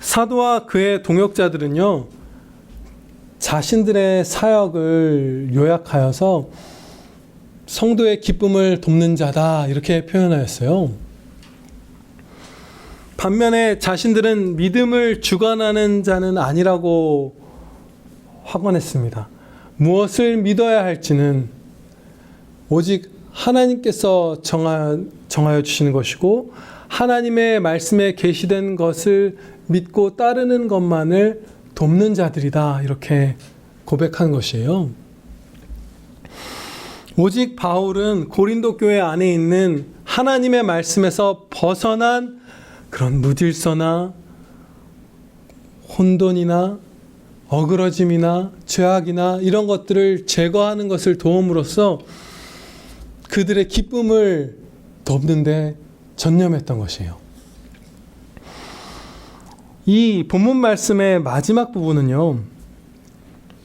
사도와 그의 동역자들은요, 자신들의 사역을 요약하여서 성도의 기쁨을 돕는 자다, 이렇게 표현하였어요. 반면에 자신들은 믿음을 주관하는 자는 아니라고 확언했습니다. 무엇을 믿어야 할지는 오직 하나님께서 정하, 정하여 주시는 것이고 하나님의 말씀에 계시된 것을 믿고 따르는 것만을 돕는 자들이다 이렇게 고백한 것이에요. 오직 바울은 고린도 교회 안에 있는 하나님의 말씀에서 벗어난 그런 무질서나 혼돈이나 어그러짐이나 죄악이나 이런 것들을 제거하는 것을 도움으로써 그들의 기쁨을 돕는데 전념했던 것이에요. 이 본문 말씀의 마지막 부분은요.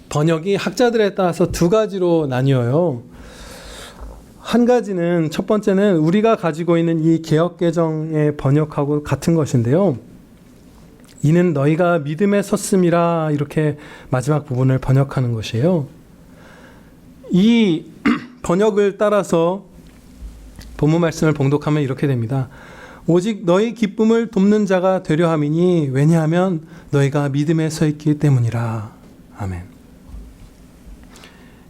번역이 학자들에 따라서 두 가지로 나뉘어요. 한 가지는 첫 번째는 우리가 가지고 있는 이 개혁 개정의 번역하고 같은 것인데요. 이는 너희가 믿음에 섰음이라 이렇게 마지막 부분을 번역하는 것이에요. 이 번역을 따라서 본문 말씀을 봉독하면 이렇게 됩니다. 오직 너희 기쁨을 돕는 자가 되려 함이니 왜냐하면 너희가 믿음에 서 있기 때문이라. 아멘.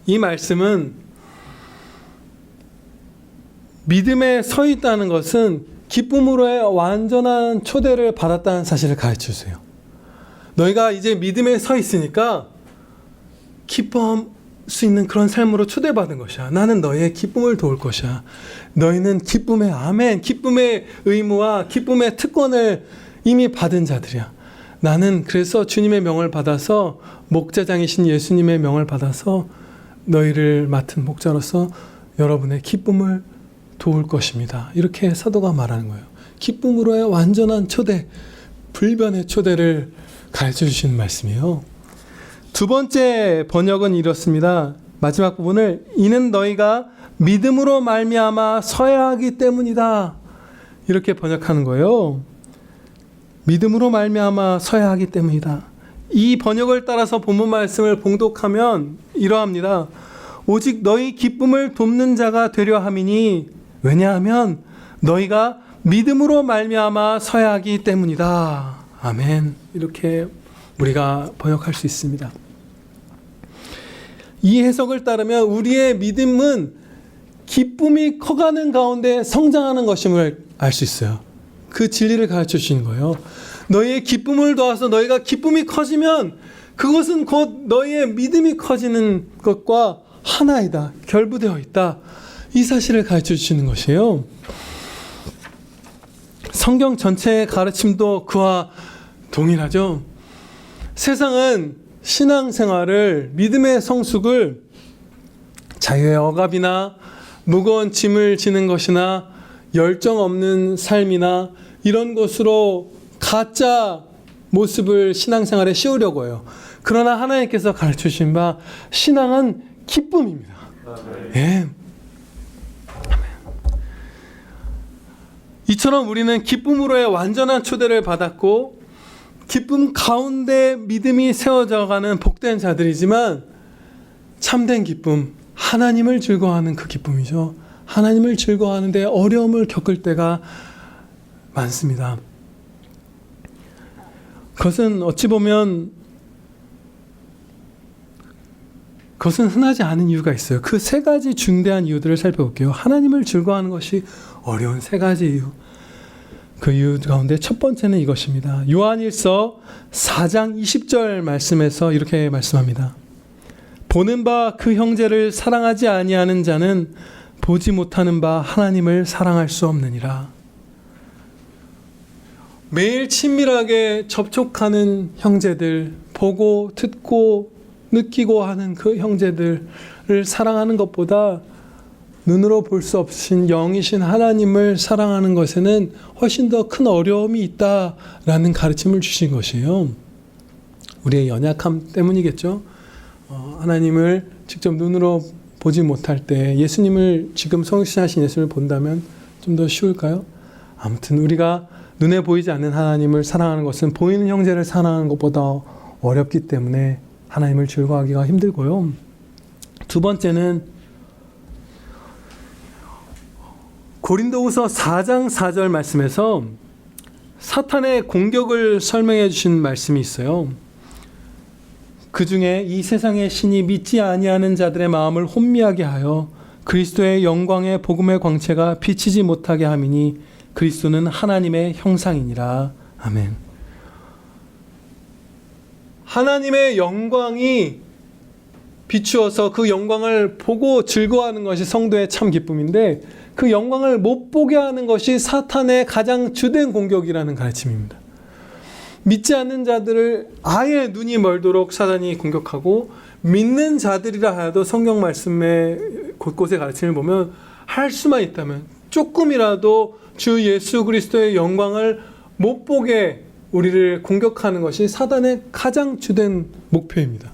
이 말씀은 믿음에 서 있다는 것은 기쁨으로의 완전한 초대를 받았다는 사실을 가르쳐 주세요. 너희가 이제 믿음에 서 있으니까 기뻐할 수 있는 그런 삶으로 초대받은 것이야. 나는 너희의 기쁨을 도울 것이야. 너희는 기쁨의 아멘, 기쁨의 의무와 기쁨의 특권을 이미 받은 자들이야. 나는 그래서 주님의 명을 받아서 목자장이신 예수님의 명을 받아서 너희를 맡은 목자로서 여러분의 기쁨을 도울 것입니다. 이렇게 사도가 말하는 거예요. 기쁨으로의 완전한 초대, 불변의 초대를 가르쳐 주시는 말씀이에요. 두 번째 번역은 이렇습니다. 마지막 부분을 이는 너희가 믿음으로 말미암아 서야 하기 때문이다. 이렇게 번역하는 거예요. 믿음으로 말미암아 서야 하기 때문이다. 이 번역을 따라서 본문 말씀을 봉독하면 이러합니다. 오직 너희 기쁨을 돕는 자가 되려 함이니 왜냐하면 너희가 믿음으로 말미암아 서야 하기 때문이다. 아멘. 이렇게 우리가 번역할 수 있습니다. 이 해석을 따르면 우리의 믿음은 기쁨이 커가는 가운데 성장하는 것임을 알 수 있어요. 그 진리를 가르쳐 주시는 거예요. 너희의 기쁨을 도와서 너희가 기쁨이 커지면 그것은 곧 너희의 믿음이 커지는 것과 하나이다. 결부되어 있다. 이 사실을 가르쳐 주시는 것이에요. 성경 전체의 가르침도 그와 동일하죠. 세상은 신앙생활을 믿음의 성숙을 자유의 억압이나 무거운 짐을 지는 것이나 열정 없는 삶이나 이런 것으로 가짜 모습을 신앙생활에 씌우려고 해요. 그러나 하나님께서 가르쳐 주신 바 신앙은 기쁨입니다. 예. 이처럼 우리는 기쁨으로의 완전한 초대를 받았고 기쁨 가운데 믿음이 세워져가는 복된 자들이지만 참된 기쁨, 하나님을 즐거워하는 그 기쁨이죠. 하나님을 즐거워하는데 어려움을 겪을 때가 많습니다. 그것은 어찌 보면 그것은 흔하지 않은 이유가 있어요. 그 세 가지 중대한 이유들을 살펴볼게요. 하나님을 즐거워하는 것이 어려운 세 가지 이유. 그 이유 가운데 첫 번째는 이것입니다. 요한일서 4장 20절 말씀에서 이렇게 말씀합니다. 보는 바 그 형제를 사랑하지 아니하는 자는 보지 못하는 바 하나님을 사랑할 수 없느니라. 매일 친밀하게 접촉하는 형제들, 보고 듣고 느끼고 하는 그 형제들을 사랑하는 것보다 눈으로 볼 수 없으신 영이신 하나님을 사랑하는 것에는 훨씬 더 큰 어려움이 있다라는 가르침을 주신 것이에요. 우리의 연약함 때문이겠죠. 어, 하나님을 직접 눈으로 보지 못할 때 예수님을 지금 성신하신 예수님을 본다면 좀 더 쉬울까요? 아무튼 우리가 눈에 보이지 않는 하나님을 사랑하는 것은 보이는 형제를 사랑하는 것보다 어렵기 때문에 하나님을 즐거워하기가 힘들고요. 두 번째는 고린도후서 4장 4절 말씀에서 사탄의 공격을 설명해 주신 말씀이 있어요. 그 중에 이 세상의 신이 믿지 아니하는 자들의 마음을 혼미하게 하여 그리스도의 영광의 복음의 광채가 비치지 못하게 함이니 그리스도는 하나님의 형상이니라. 아멘. 하나님의 영광이 비추어서 그 영광을 보고 즐거워하는 것이 성도의 참 기쁨인데 그 영광을 못 보게 하는 것이 사탄의 가장 주된 공격이라는 가르침입니다. 믿지 않는 자들을 아예 눈이 멀도록 사단이 공격하고 믿는 자들이라 하여도 성경 말씀의 곳곳의 가르침을 보면 할 수만 있다면 조금이라도 주 예수 그리스도의 영광을 못 보게 우리를 공격하는 것이 사단의 가장 주된 목표입니다.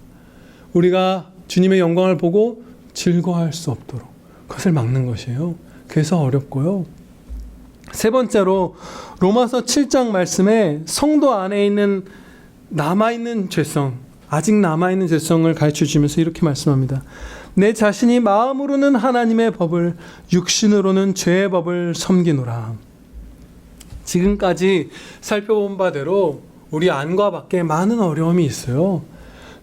우리가 주님의 영광을 보고 즐거워할 수 없도록 그것을 막는 것이에요. 그래서 어렵고요. 세 번째로 로마서 7장 말씀에 성도 안에 있는 남아있는 죄성, 아직 남아있는 죄성을 가르쳐 주면서 이렇게 말씀합니다. 내 자신이 마음으로는 하나님의 법을, 육신으로는 죄의 법을 섬기노라. 지금까지 살펴본 바대로 우리 안과 밖에 많은 어려움이 있어요.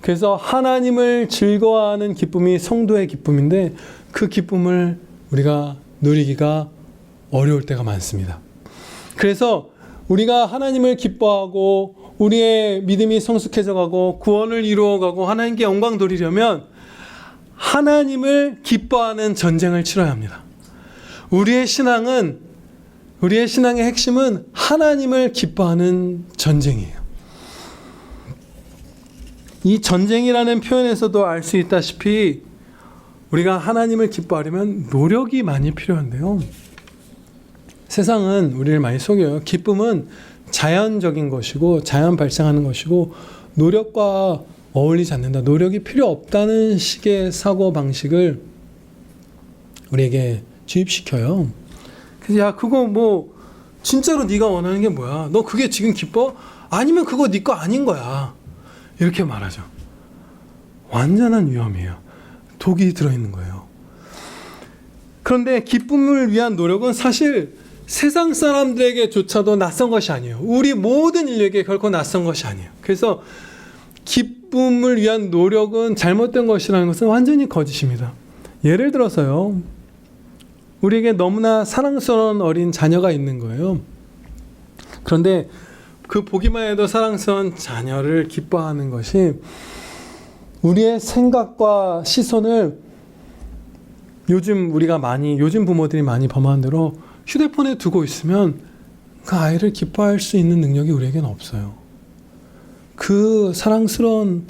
그래서 하나님을 즐거워하는 기쁨이 성도의 기쁨인데 그 기쁨을 우리가 누리기가 어려울 때가 많습니다. 그래서 우리가 하나님을 기뻐하고 우리의 믿음이 성숙해져 가고 구원을 이루어 가고 하나님께 영광 돌리려면 하나님을 기뻐하는 전쟁을 치러야 합니다. 우리의 신앙은 우리의 신앙의 핵심은 하나님을 기뻐하는 전쟁이에요. 이 전쟁이라는 표현에서도 알 수 있다시피 우리가 하나님을 기뻐하려면 노력이 많이 필요한데요. 세상은 우리를 많이 속여요. 기쁨은 자연적인 것이고 자연 발생하는 것이고 노력과 어울리지 않는다. 노력이 필요 없다는 식의 사고 방식을 우리에게 주입시켜요. 그래서 야 그거 뭐 진짜로 네가 원하는 게 뭐야? 너 그게 지금 기뻐? 아니면 그거 네 거 아닌 거야. 이렇게 말하죠. 완전한 위험이에요. 독이 들어있는 거예요. 그런데 기쁨을 위한 노력은 사실 세상 사람들에게조차도 낯선 것이 아니에요. 우리 모든 인류에게 결코 낯선 것이 아니에요. 그래서 기쁨을 위한 노력은 잘못된 것이라는 것은 완전히 거짓입니다. 예를 들어서요. 우리에게 너무나 사랑스러운 어린 자녀가 있는 거예요. 그런데 그 보기만 해도 사랑스러운 자녀를 기뻐하는 것이 우리의 생각과 시선을 요즘 우리가 많이 요즘 부모들이 많이 범하는 대로 휴대폰에 두고 있으면 그 아이를 기뻐할 수 있는 능력이 우리에게는 없어요. 그 사랑스러운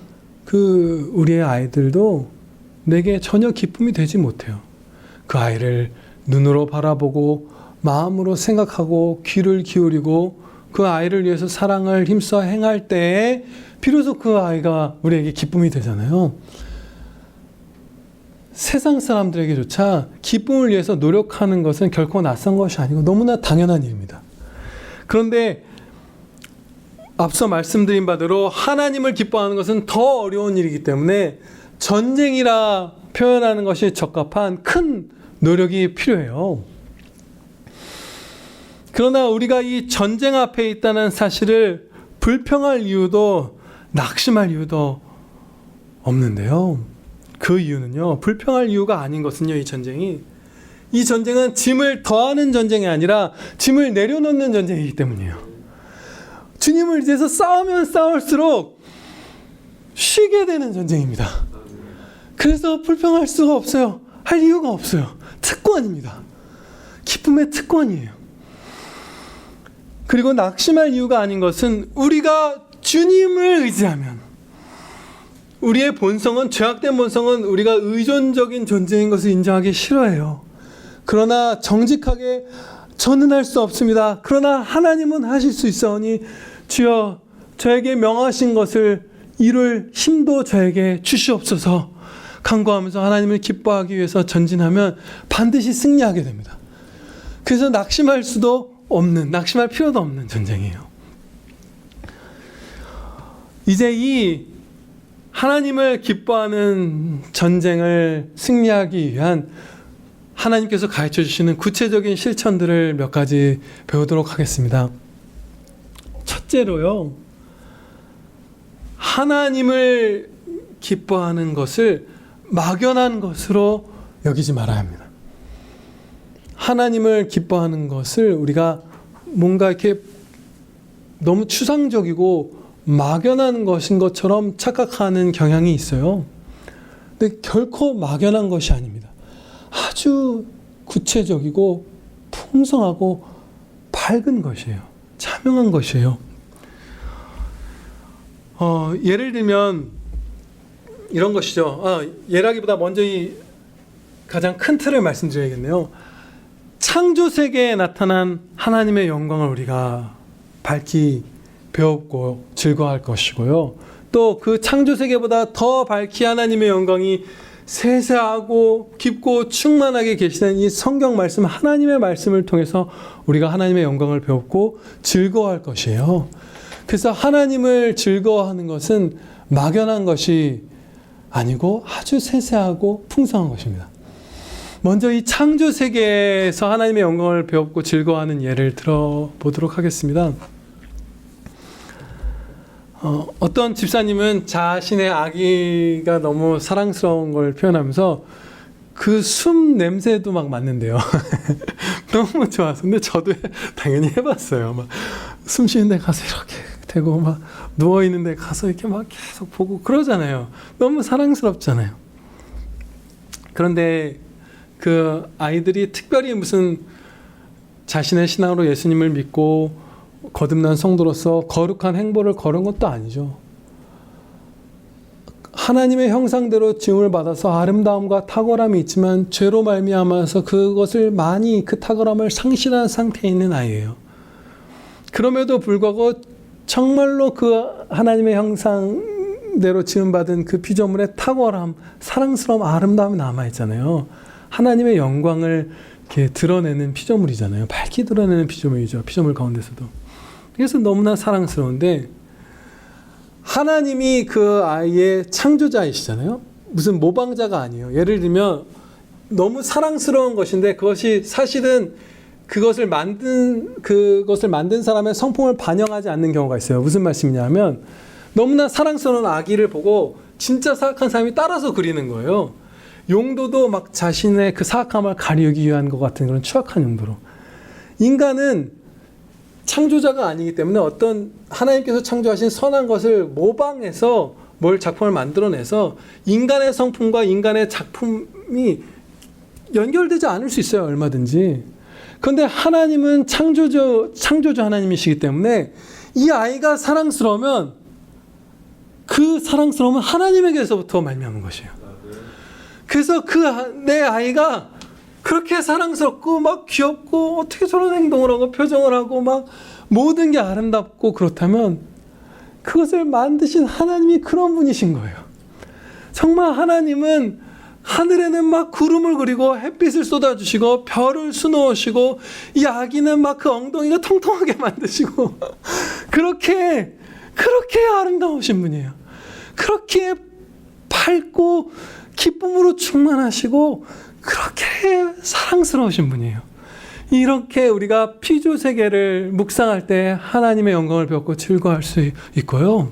그 우리의 아이들도 내게 전혀 기쁨이 되지 못해요. 그 아이를 눈으로 바라보고 마음으로 생각하고 귀를 기울이고 그 아이를 위해서 사랑을 힘써 행할 때에 비로소 그 아이가 우리에게 기쁨이 되잖아요. 세상 사람들에게조차 기쁨을 위해서 노력하는 것은 결코 낯선 것이 아니고 너무나 당연한 일입니다. 그런데 앞서 말씀드린 바대로 하나님을 기뻐하는 것은 더 어려운 일이기 때문에 전쟁이라 표현하는 것이 적합한 큰 노력이 필요해요. 그러나 우리가 이 전쟁 앞에 있다는 사실을 불평할 이유도 낙심할 이유도 없는데요. 그 이유는요, 불평할 이유가 아닌 것은요, 이 전쟁이. 이 전쟁은 짐을 더하는 전쟁이 아니라 짐을 내려놓는 전쟁이기 때문이에요. 주님을 위해서 싸우면 싸울수록 쉬게 되는 전쟁입니다. 그래서 불평할 수가 없어요. 할 이유가 없어요. 특권입니다. 기쁨의 특권이에요. 그리고 낙심할 이유가 아닌 것은 우리가 주님을 의지하면 우리의 본성은 죄악된 본성은 우리가 의존적인 존재인 것을 인정하기 싫어해요. 그러나 정직하게 저는 할 수 없습니다. 그러나 하나님은 하실 수 있사오니 주여 저에게 명하신 것을 이룰 힘도 저에게 주시옵소서. 간구하면서 하나님을 기뻐하기 위해서 전진하면 반드시 승리하게 됩니다. 그래서 낙심할 수도 없는, 낙심할 필요도 없는 전쟁이에요. 이제 이 하나님을 기뻐하는 전쟁을 승리하기 위한 하나님께서 가르쳐 주시는 구체적인 실천들을 몇 가지 배우도록 하겠습니다. 첫째로요. 하나님을 기뻐하는 것을 막연한 것으로 여기지 말아야 합니다. 하나님을 기뻐하는 것을 우리가 뭔가 이렇게 너무 추상적이고 막연한 것인 것처럼 착각하는 경향이 있어요. 근데 결코 막연한 것이 아닙니다. 아주 구체적이고 풍성하고 밝은 것이에요. 자명한 것이에요. 어, 예를 들면 이런 것이죠. 아, 예라기보다 먼저 이 가장 큰 틀을 말씀드려야겠네요. 창조 세계에 나타난 하나님의 영광을 우리가 밝히 배웠고 즐거워할 것이고요. 또 그 창조 세계보다 더 밝히 하나님의 영광이 세세하고 깊고 충만하게 계시는 이 성경 말씀, 하나님의 말씀을 통해서 우리가 하나님의 영광을 배웠고 즐거워할 것이에요. 그래서 하나님을 즐거워하는 것은 막연한 것이 아니고 아주 세세하고 풍성한 것입니다. 먼저 이 창조 세계에서 하나님의 영광을 배웠고 즐거워하는 예를 들어보도록 하겠습니다. 어, 어떤 집사님은 자신의 아기가 너무 사랑스러운 걸 표현하면서 그 숨 냄새도 막 맡는데요. 너무 좋아서. 근데 저도 당연히 해봤어요. 막 숨 쉬는 데 가서 이렇게 되고 막 누워 있는 데 가서 이렇게 막 계속 보고 그러잖아요. 너무 사랑스럽잖아요. 그런데 그 아이들이 특별히 무슨 자신의 신앙으로 예수님을 믿고 거듭난 성도로서 거룩한 행보를 걸은 것도 아니죠. 하나님의 형상대로 지음을 받아서 아름다움과 탁월함이 있지만 죄로 말미암아서 그것을 많이 그 탁월함을 상실한 상태에 있는 아이예요. 그럼에도 불구하고 정말로 그 하나님의 형상대로 지음 받은 그 피조물의 탁월함, 사랑스러움, 아름다움이 남아 있잖아요. 하나님의 영광을 이렇게 드러내는 피조물이잖아요. 밝히 드러내는 피조물이죠. 피조물 가운데서도. 그래서 너무나 사랑스러운데 하나님이 그 아이의 창조자이시잖아요. 무슨 모방자가 아니에요. 예를 들면 너무 사랑스러운 것인데 그것이 사실은 그것을 만든 그것을 만든 사람의 성품을 반영하지 않는 경우가 있어요. 무슨 말씀이냐면 너무나 사랑스러운 아기를 보고 진짜 사악한 사람이 따라서 그리는 거예요. 용도도 막 자신의 그 사악함을 가리기 위한 것 같은 그런 추악한 용도로. 인간은 창조자가 아니기 때문에 어떤 하나님께서 창조하신 선한 것을 모방해서 뭘 작품을 만들어내서 인간의 성품과 인간의 작품이 연결되지 않을 수 있어요 얼마든지. 그런데 하나님은 창조주 창조주 하나님이시기 때문에 이 아이가 사랑스러우면 그 사랑스러움은 하나님에게서부터 말미암은 것이에요. 그래서 그 내 아이가 그렇게 사랑스럽고 막 귀엽고 어떻게 저런 행동을 하고 표정을 하고 막 모든 게 아름답고 그렇다면 그것을 만드신 하나님이 그런 분이신 거예요. 정말 하나님은 하늘에는 막 구름을 그리고 햇빛을 쏟아주시고 별을 수놓으시고 이 아기는 막 그 엉덩이가 통통하게 만드시고 그렇게 그렇게 아름다우신 분이에요. 그렇게 밝고 기쁨으로 충만하시고 그렇게 사랑스러우신 분이에요. 이렇게 우리가 피조 세계를 묵상할 때 하나님의 영광을 배웠고 즐거워할 수 있고요.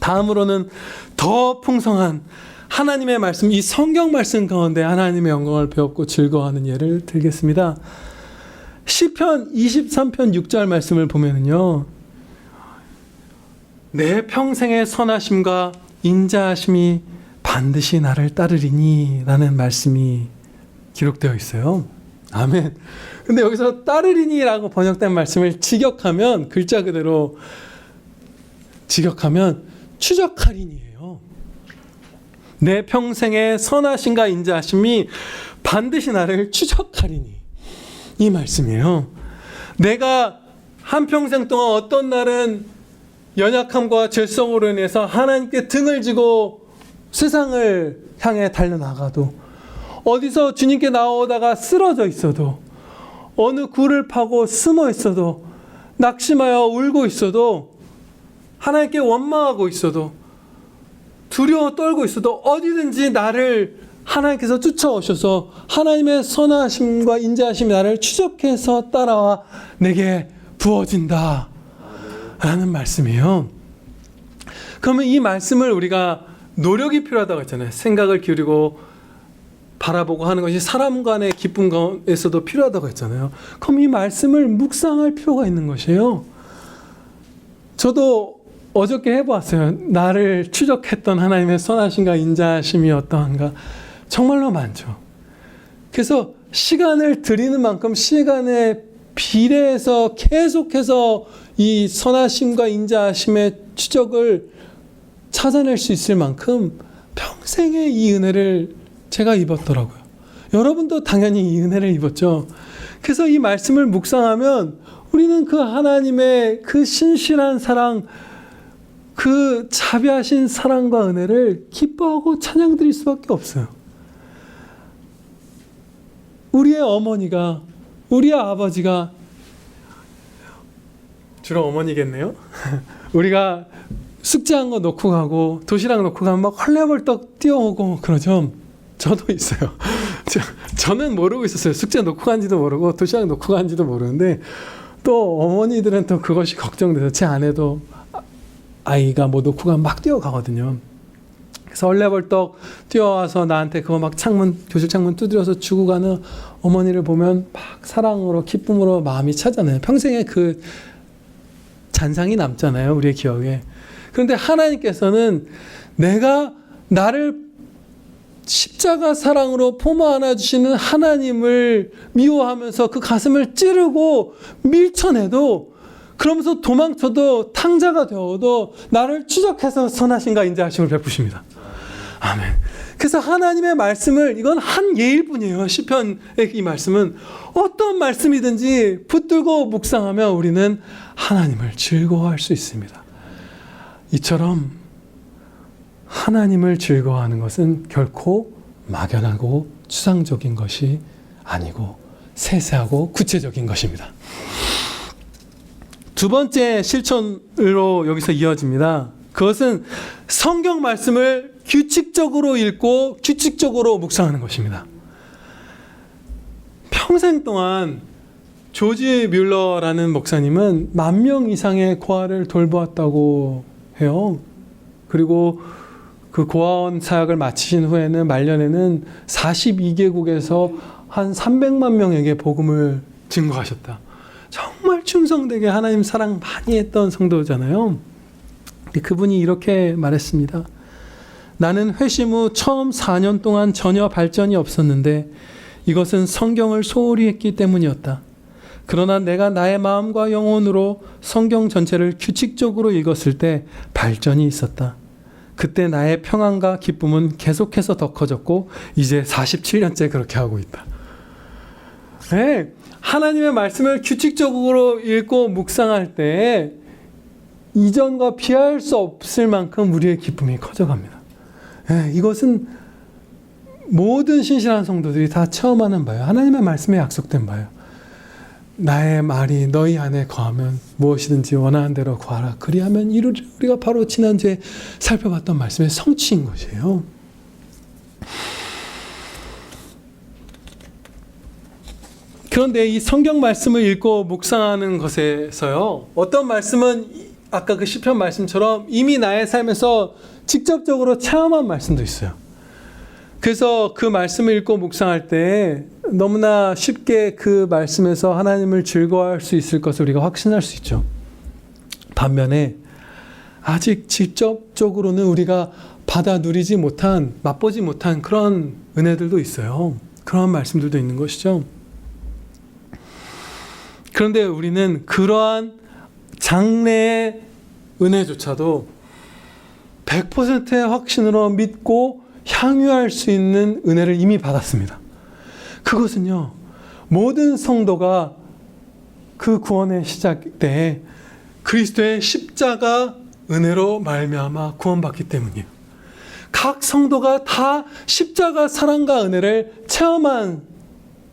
다음으로는 더 풍성한 하나님의 말씀, 이 성경 말씀 가운데 하나님의 영광을 배웠고 즐거워하는 예를 들겠습니다. 시편 23편 6절 말씀을 보면은요. 내 평생의 선하심과 인자하심이 반드시 나를 따르리니 라는 말씀이 기록되어 있어요. 아멘. 근데 여기서 따르리니라고 번역된 말씀을 직역하면 글자 그대로 직역하면 추적하리니예요. 내 평생의 선하심과 인자하심이 반드시 나를 추적하리니 이 말씀이에요. 내가 한 평생 동안 어떤 날은 연약함과 죄성으로 인해서 하나님께 등을 지고 세상을 향해 달려나가도 어디서 주님께 나오다가 쓰러져 있어도 어느 굴을 파고 숨어 있어도 낙심하여 울고 있어도 하나님께 원망하고 있어도 두려워 떨고 있어도 어디든지 나를 하나님께서 쫓아오셔서 하나님의 선하심과 인자하심이 나를 추적해서 따라와 내게 부어진다. 라는 말씀이에요. 그러면 이 말씀을 우리가 노력이 필요하다고 했잖아요. 생각을 기울이고 바라보고 하는 것이 사람 간의 기쁨 가운데서도 필요하다고 했잖아요. 그럼 이 말씀을 묵상할 필요가 있는 것이에요. 저도 어저께 해보았어요. 나를 추적했던 하나님의 선하심과 인자하심이 어떠한가. 정말로 많죠. 그래서 시간을 드리는 만큼 시간에 비례해서 계속해서 이 선하심과 인자하심의 추적을 찾아낼 수 있을 만큼 평생의 이 은혜를 제가 입었더라고요. 여러분도 당연히 이 은혜를 입었죠. 그래서 이 말씀을 묵상하면 우리는 그 하나님의 그 신실한 사랑, 그 자비하신 사랑과 은혜를 기뻐하고 찬양 드릴 수밖에 없어요. 우리의 어머니가, 우리의 아버지가, 주로 어머니겠네요. 우리가 숙제한 거 놓고 가고 도시락 놓고 가면 막 헐레벌떡 뛰어오고 그러죠. 저도 있어요. 저, 저는 모르고 있었어요. 숙제 놓고 간지도 모르고 도시락 놓고 간지도 모르는데 또 어머니들은 또 그것이 걱정돼서 제 아내도 아이가 뭐 놓고 가면 막 뛰어가거든요. 그래서 헐레벌떡 뛰어와서 나한테 그거 막 창문 교실 창문 두드려서 주고 가는 어머니를 보면 막 사랑으로 기쁨으로 마음이 차잖아요. 평생에 그 잔상이 남잖아요. 우리의 기억에. 그런데 하나님께서는 내가 나를 십자가 사랑으로 품어 안아주시는 하나님을 미워하면서 그 가슴을 찌르고 밀쳐내도 그러면서 도망쳐도 탕자가 되어도 나를 추적해서 선하신가 인자하심을 베푸십니다. 아멘. 그래서 하나님의 말씀을 이건 한 예일 뿐이에요. 시편의 이 말씀은 어떤 말씀이든지 붙들고 묵상하며 우리는 하나님을 즐거워할 수 있습니다. 이처럼 하나님을 즐거워하는 것은 결코 막연하고 추상적인 것이 아니고 세세하고 구체적인 것입니다. 두 번째 실천으로 여기서 이어집니다. 그것은 성경 말씀을 규칙적으로 읽고 규칙적으로 묵상하는 것입니다. 평생 동안 조지 뮬러라는 목사님은 만 명 이상의 고아를 돌보았다고 해요. 그리고 그 고아원 사역을 마치신 후에는 말년에는 42개국에서 한 300만 명에게 복음을 증거하셨다. 정말 충성되게 하나님 사랑 많이 했던 성도잖아요. 그분이 이렇게 말했습니다. 나는 회심 후 처음 4년 동안 전혀 발전이 없었는데 이것은 성경을 소홀히 했기 때문이었다. 그러나 내가 나의 마음과 영혼으로 성경 전체를 규칙적으로 읽었을 때 발전이 있었다. 그때 나의 평안과 기쁨은 계속해서 더 커졌고 이제 47년째 그렇게 하고 있다. 네, 하나님의 말씀을 규칙적으로 읽고 묵상할 때 이전과 비할 수 없을 만큼 우리의 기쁨이 커져갑니다. 네, 이것은 모든 신실한 성도들이 다 체험하는 바예요. 하나님의 말씀에 약속된 바예요. 나의 말이 너희 안에 거하면 무엇이든지 원하는 대로 구하라. 그리하면 이루리. 우리가 바로 지난주에 살펴봤던 말씀의 성취인 것이에요. 그런데 이 성경 말씀을 읽고 묵상하는 것에서요. 어떤 말씀은 아까 그 시편 말씀처럼 이미 나의 삶에서 직접적으로 체험한 말씀도 있어요. 그래서 그 말씀을 읽고 묵상할 때 너무나 쉽게 그 말씀에서 하나님을 즐거워할 수 있을 것을 우리가 확신할 수 있죠. 반면에 아직 직접적으로는 우리가 받아 누리지 못한, 맛보지 못한 그런 은혜들도 있어요. 그런 말씀들도 있는 것이죠. 그런데 우리는 그러한 장래의 은혜조차도 100%의 확신으로 믿고 향유할 수 있는 은혜를 이미 받았습니다. 그것은요, 모든 성도가 그 구원의 시작 때 그리스도의 십자가 은혜로 말미암아 구원받기 때문이에요. 각 성도가 다 십자가 사랑과 은혜를 체험한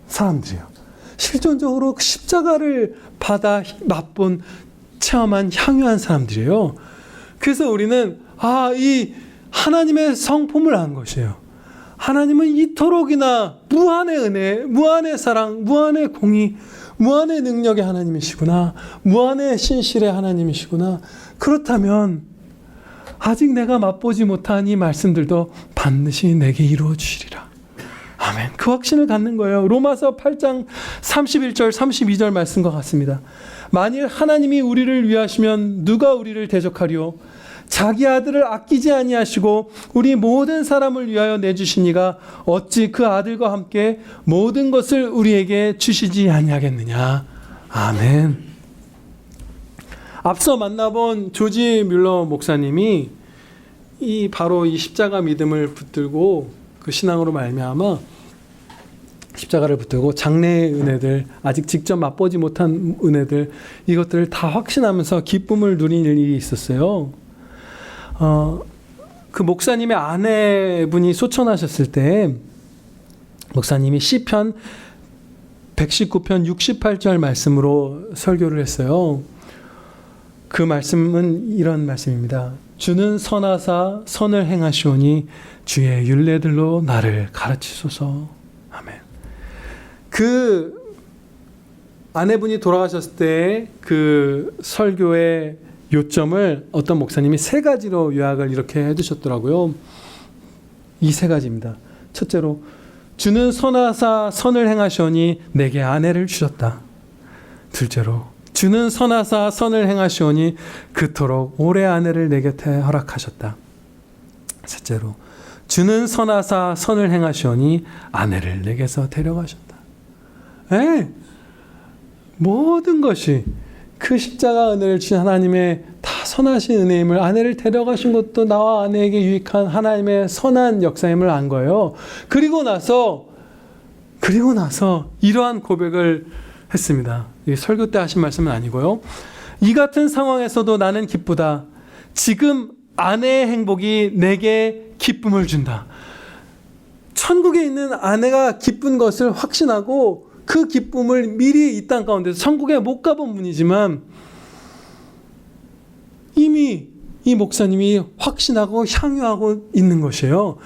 사람들이에요. 실존적으로 그 십자가를 받아 맛본 체험한 향유한 사람들이에요. 그래서 우리는 아, 이 하나님의 성품을 안 것이에요. 하나님은 이토록이나 무한의 은혜, 무한의 사랑, 무한의 공의, 무한의 능력의 하나님이시구나. 무한의 신실의 하나님이시구나. 그렇다면 아직 내가 맛보지 못한 이 말씀들도 반드시 내게 이루어 주시리라. 아멘. 그 확신을 갖는 거예요. 로마서 8장 31절 32절 말씀과 같습니다. 만일 하나님이 우리를 위하시면 누가 우리를 대적하리요? 자기 아들을 아끼지 아니하시고 우리 모든 사람을 위하여 내주시니가 어찌 그 아들과 함께 모든 것을 우리에게 주시지 아니하겠느냐. 아멘. 앞서 만나본 조지 뮬러 목사님이 이 바로 이 십자가 믿음을 붙들고 그 신앙으로 말미암아 십자가를 붙들고 장래의 은혜들 아직 직접 맛보지 못한 은혜들 이것들을 다 확신하면서 기쁨을 누린 일이 있었어요. 어, 그 목사님의 아내분이 소천하셨을 때 목사님이 시편 119편 68절 말씀으로 설교를 했어요. 그 말씀은 이런 말씀입니다. 주는 선하사 선을 행하시오니 주의 윤례들로 나를 가르치소서. 아멘. 그 아내분이 돌아가셨을 때 그 설교의 요점을 어떤 목사님이 세 가지로 요약을 이렇게 해주셨더라고요. 이 세 가지입니다. 첫째로 주는 선하사 선을 행하시오니 내게 아내를 주셨다. 둘째로 주는 선하사 선을 행하시오니 그토록 오래 아내를 내 곁에 허락하셨다. 셋째로 주는 선하사 선을 행하시오니 아내를 내게서 데려가셨다. 에 모든 것이 그 십자가 은혜를 주신 하나님의 다 선하신 은혜임을 아내를 데려가신 것도 나와 아내에게 유익한 하나님의 선한 역사임을 안 거예요. 그리고 나서 그리고 나서 이러한 고백을 했습니다. 설교 때 하신 말씀은 아니고요. 이 같은 상황에서도 나는 기쁘다. 지금 아내의 행복이 내게 기쁨을 준다. 천국에 있는 아내가 기쁜 것을 확신하고 그 기쁨을 미리 이 땅 가운데서 천국에 못 가본 분이지만 이미 이 목사님이 확신하고 향유하고 있는 것이에요.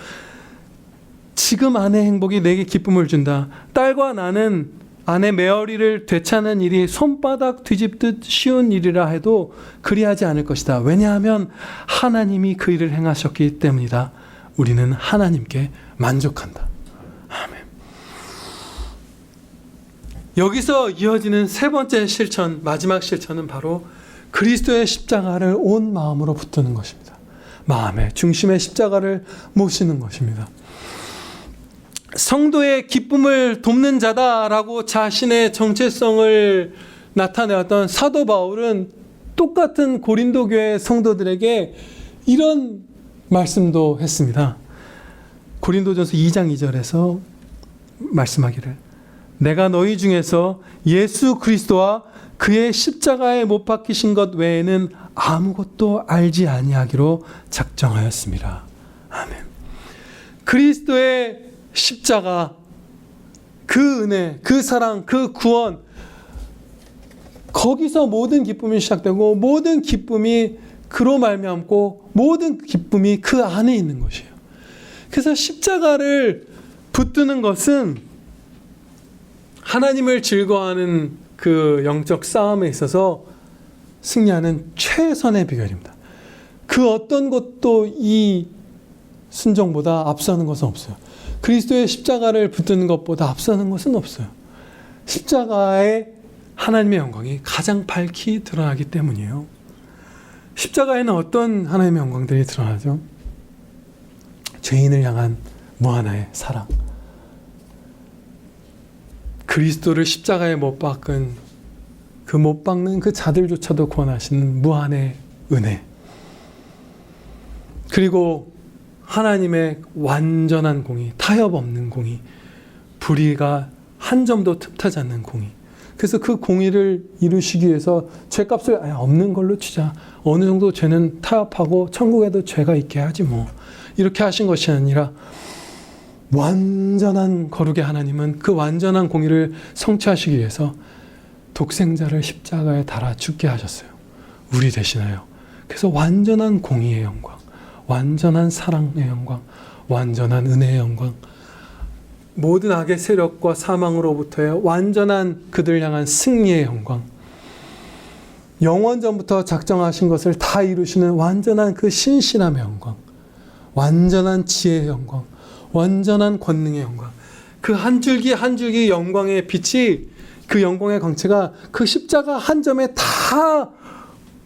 지금 아내 행복이 내게 기쁨을 준다. 딸과 나는 아내 메어리를 되찾는 일이 손바닥 뒤집듯 쉬운 일이라 해도 그리하지 않을 것이다. 왜냐하면 하나님이 그 일을 행하셨기 때문이다. 우리는 하나님께 만족한다. 아멘. 여기서 이어지는 세 번째 실천, 마지막 실천은 바로 그리스도의 십자가를 온 마음으로 붙드는 것입니다. 마음의 중심의 십자가를 모시는 것입니다. 성도의 기쁨을 돕는 자다라고 자신의 정체성을 나타내었던 사도 바울은 똑같은 고린도 교회 성도들에게 이런 말씀도 했습니다. 고린도전서 2장 2절에서 말씀하기를 내가 너희 중에서 예수 그리스도와 그의 십자가에 못 박히신 것 외에는 아무것도 알지 아니하기로 작정하였습니다. 아멘. 그리스도의 십자가 그 은혜, 그 사랑, 그 구원 거기서 모든 기쁨이 시작되고 모든 기쁨이 그로 말미암고 모든 기쁨이 그 안에 있는 것이에요. 그래서 십자가를 붙드는 것은 하나님을 즐거워하는 그 영적 싸움에 있어서 승리하는 최선의 비결입니다. 그 어떤 것도 이 순종보다 앞서는 것은 없어요. 그리스도의 십자가를 붙드는 것보다 앞서는 것은 없어요. 십자가의 하나님의 영광이 가장 밝히 드러나기 때문이에요. 십자가에는 어떤 하나님의 영광들이 드러나죠? 죄인을 향한 무하나의 사랑. 그리스도를 십자가에 못 박은 그 못 박는 그 자들조차도 구원하시는 무한의 은혜. 그리고 하나님의 완전한 공의, 타협 없는 공의, 불의가 한 점도 틈타지 않는 공의. 그래서 그 공의를 이루시기 위해서 죄값을 아예 없는 걸로 치자. 어느 정도 죄는 타협하고 천국에도 죄가 있게 하지 뭐. 이렇게 하신 것이 아니라 완전한 거룩의 하나님은 그 완전한 공의를 성취하시기 위해서 독생자를 십자가에 달아 죽게 하셨어요. 우리 대신하여. 그래서 완전한 공의의 영광, 완전한 사랑의 영광, 완전한 은혜의 영광, 모든 악의 세력과 사망으로부터의 완전한 그들 향한 승리의 영광, 영원전부터 작정하신 것을 다 이루시는 완전한 그 신실함의 영광, 완전한 지혜의 영광, 완전한 권능의 영광, 그 한 줄기 한 줄기 영광의 빛이 그 영광의 광채가 그 십자가 한 점에 다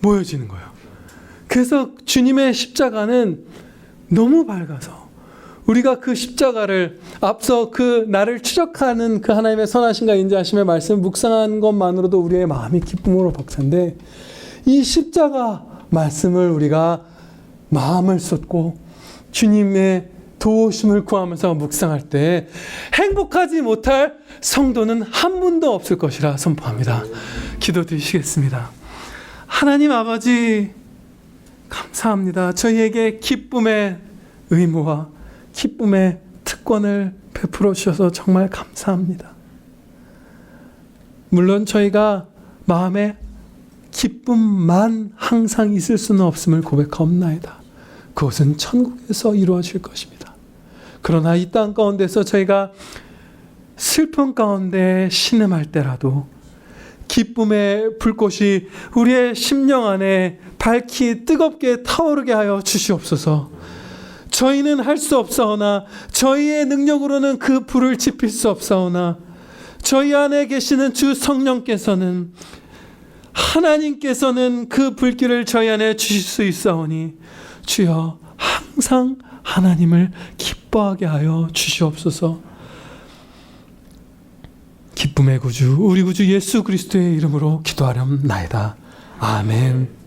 모여지는 거예요. 그래서 주님의 십자가는 너무 밝아서 우리가 그 십자가를 앞서 그 나를 추적하는 그 하나님의 선하신가 인자하심의 말씀 묵상한 것만으로도 우리의 마음이 기쁨으로 벅찬데 이 십자가 말씀을 우리가 마음을 쏟고 주님의 도우심을 구하면서 묵상할 때 행복하지 못할 성도는 한 분도 없을 것이라 선포합니다. 기도 드리시겠습니다. 하나님 아버지 감사합니다. 저희에게 기쁨의 의무와 기쁨의 특권을 베풀어 주셔서 정말 감사합니다. 물론 저희가 마음에 기쁨만 항상 있을 수는 없음을 고백하옵나이다. 그것은 천국에서 이루어질 것입니다. 그러나 이 땅 가운데서 저희가 슬픔 가운데 신음할 때라도 기쁨의 불꽃이 우리의 심령 안에 밝히 뜨겁게 타오르게 하여 주시옵소서. 저희는 할 수 없사오나 저희의 능력으로는 그 불을 지필 수 없사오나 저희 안에 계시는 주 성령께서는 하나님께서는 그 불길을 저희 안에 주실 수 있사오니 주여 항상 하나님을 기뻐하게 하여 주시옵소서. 기쁨의 구주 우리 구주 예수 그리스도의 이름으로 기도하렴 나이다. 아멘.